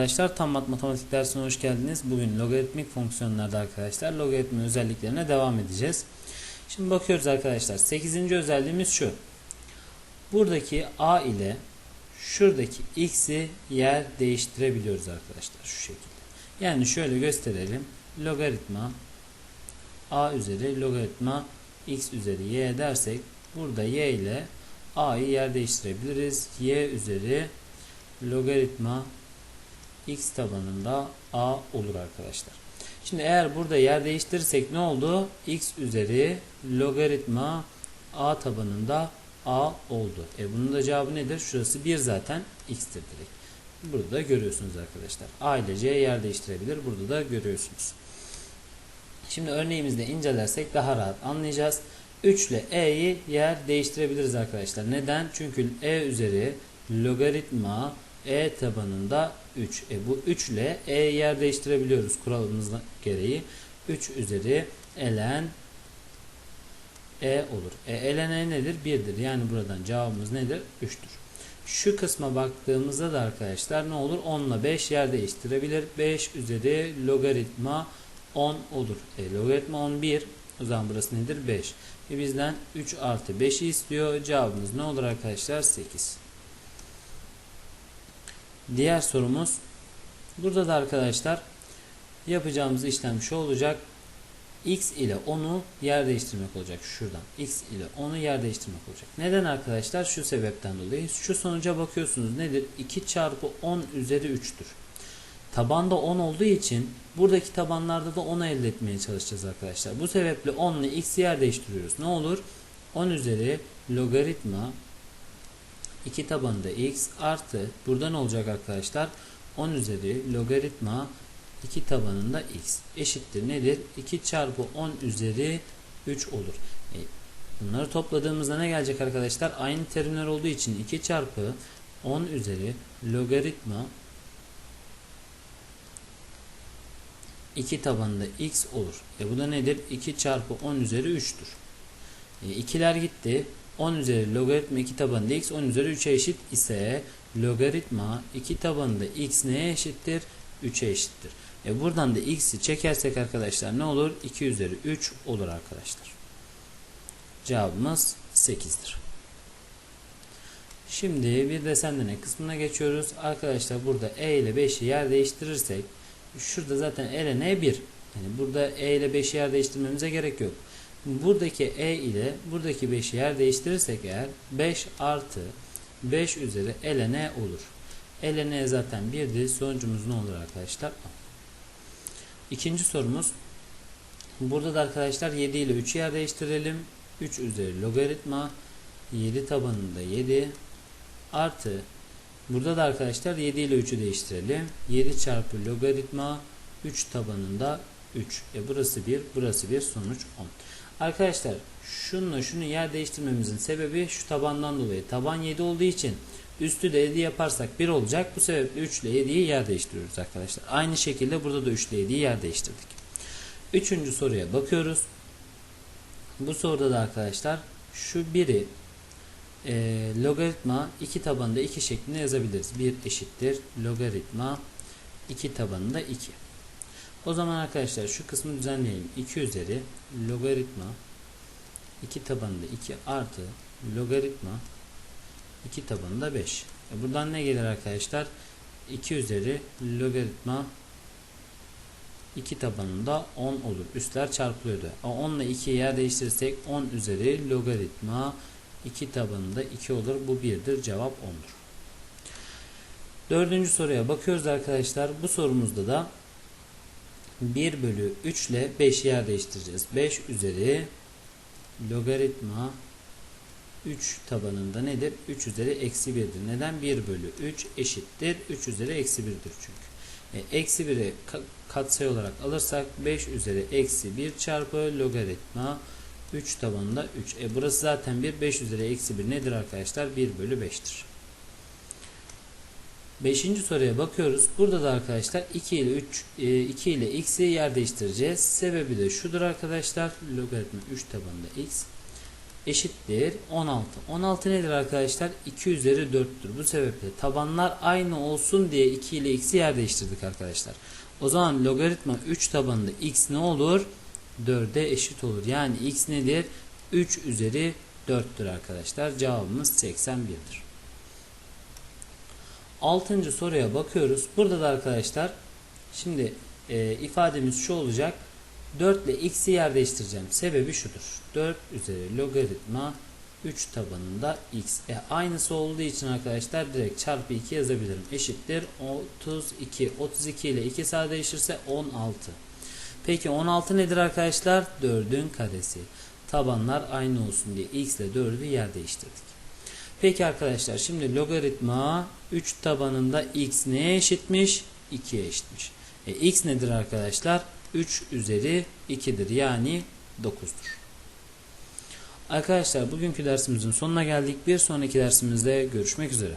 Arkadaşlar tam mat matematik dersine hoş geldiniz. Bugün logaritmik fonksiyonlarda arkadaşlar logaritmin özelliklerine devam edeceğiz. Şimdi bakıyoruz arkadaşlar. 8. özelliğimiz şu. Buradaki a ile şuradaki x'i yer değiştirebiliyoruz arkadaşlar şu şekilde. Yani şöyle gösterelim. Logaritma a üzeri logaritma x üzeri y dersek burada y ile a'yı yer değiştirebiliriz. y üzeri logaritma x tabanında a olur arkadaşlar. Şimdi eğer burada yer değiştirirsek ne oldu? x üzeri logaritma a tabanında a oldu. E bunun da cevabı nedir? Şurası 1 zaten x'tir direkt. Burada da görüyorsunuz arkadaşlar. a ile c yer değiştirebilir. Burada da görüyorsunuz. Şimdi örneğimizde incelersek daha rahat anlayacağız. 3 ile e'yi yer değiştirebiliriz arkadaşlar. Neden? Çünkü e üzeri logaritma e tabanında 3. E bu 3 ile e yer değiştirebiliyoruz kuralımız gereği. 3 üzeri ln e olur. E ln e nedir? 1'dir. Yani buradan cevabımız nedir? 3'tür. Şu kısma baktığımızda da arkadaşlar ne olur? 10 ile 5 yer değiştirebilir. 5 üzeri logaritma 10 olur. E logaritma 11. O zaman burası nedir? 5. E bizden 3 artı 5'i istiyor. Cevabımız ne olur arkadaşlar? 8. Diğer sorumuz burada da arkadaşlar yapacağımız işlem şu olacak. X ile 10'u yer değiştirmek olacak şuradan. X ile 10'u yer değiştirmek olacak. Neden arkadaşlar? Şu sebepten dolayı. Şu sonuca bakıyorsunuz. Nedir? 2 çarpı 10 üzeri 3'tür. Tabanda 10 olduğu için buradaki tabanlarda da 10'u elde etmeye çalışacağız arkadaşlar. Bu sebeple 10 ile x yer değiştiriyoruz. Ne olur? 10 üzeri logaritma 2 tabanında x artı burada ne olacak arkadaşlar? 10 üzeri logaritma 2 tabanında x eşittir nedir? 2 çarpı 10 üzeri 3 olur. E, bunları topladığımızda ne gelecek arkadaşlar? Aynı terimler olduğu için 2 çarpı 10 üzeri logaritma 2 tabanında x olur. E bu da nedir? 2 çarpı 10 üzeri 3'tür. E, ikiler gitti. 10 üzeri logaritma 2 tabanında x 10 üzeri 3'e eşit ise logaritma 2 tabanında x neye eşittir? 3'e eşittir. E buradan da x'i çekersek arkadaşlar ne olur? 2 üzeri 3 olur arkadaşlar. Cevabımız 8'dir. Şimdi bir de sendene kısmına geçiyoruz. Arkadaşlar burada e ile 5'i yer değiştirirsek şurada zaten e ile n 1. Yani burada e ile 5'i yer değiştirmemize gerek yok. Buradaki e ile buradaki 5'i yer değiştirirsek eğer 5 artı 5 üzeri ln olur. ln zaten 1'dir. Sonucumuz ne olur arkadaşlar? İkinci sorumuz. Burada da arkadaşlar 7 ile 3'ü yer değiştirelim. 3 üzeri logaritma 7 tabanında 7 artı burada da arkadaşlar 7 ile 3'ü değiştirelim. 7 çarpı logaritma 3 tabanında 3. E burası 1, burası 1, sonuç 10. Arkadaşlar şununla şunu yer değiştirmemizin sebebi şu tabandan dolayı. Taban 7 olduğu için üstü de 7 yaparsak 1 olacak. Bu sebeple 3 ile 7'yi yer değiştiriyoruz arkadaşlar. Aynı şekilde burada da 3 ile 7'yi yer değiştirdik. Üçüncü soruya bakıyoruz. Bu soruda da arkadaşlar şu biri e, logaritma 2 tabanında 2 şeklinde yazabiliriz. 1 eşittir logaritma 2 tabanında 2. O zaman arkadaşlar şu kısmı düzenleyelim. 2 üzeri logaritma 2 tabanında 2 artı logaritma 2 tabanında 5. E buradan ne gelir arkadaşlar? 2 üzeri logaritma 2 tabanında 10 olur. Üstler çarpılıyordu. 10 ile 2'yi yer değiştirirsek 10 üzeri logaritma 2 tabanında 2 olur. Bu 1'dir. Cevap 10'dur. Dördüncü soruya bakıyoruz arkadaşlar. Bu sorumuzda da 1 bölü 3 ile 5 yer değiştireceğiz. 5 üzeri logaritma 3 tabanında nedir? 3 üzeri eksi 1'dir. Neden? 1 bölü 3 eşittir. 3 üzeri eksi 1'dir çünkü. E, eksi 1'i katsayı olarak alırsak 5 üzeri eksi 1 çarpı logaritma 3 tabanında 3. E burası zaten 1. 5 üzeri eksi 1 nedir arkadaşlar? 1 bölü 5'tir. Beşinci soruya bakıyoruz. Burada da arkadaşlar 2 ile 3 2 ile x'i yer değiştireceğiz. Sebebi de şudur arkadaşlar. Logaritma 3 tabanında x eşittir 16. 16 nedir arkadaşlar? 2 üzeri 4'tür. Bu sebeple tabanlar aynı olsun diye 2 ile x'i yer değiştirdik arkadaşlar. O zaman logaritma 3 tabanında x ne olur? 4'e eşit olur. Yani x nedir? 3 üzeri 4'tür arkadaşlar. Cevabımız 81'dir. Altıncı soruya bakıyoruz. Burada da arkadaşlar şimdi e, ifademiz şu olacak. 4 ile x'i yer değiştireceğim. Sebebi şudur. 4 üzeri logaritma 3 tabanında x. E, aynısı olduğu için arkadaşlar direkt çarpı 2 yazabilirim. Eşittir 32. 32 ile 2 sadeleşirse 16. Peki 16 nedir arkadaşlar? 4'ün karesi. Tabanlar aynı olsun diye x ile 4'ü yer değiştirdik. Peki arkadaşlar şimdi logaritma 3 tabanında x neye eşitmiş? 2'ye eşitmiş. E, x nedir arkadaşlar? 3 üzeri 2'dir. Yani 9'dur. Arkadaşlar bugünkü dersimizin sonuna geldik. Bir sonraki dersimizde görüşmek üzere.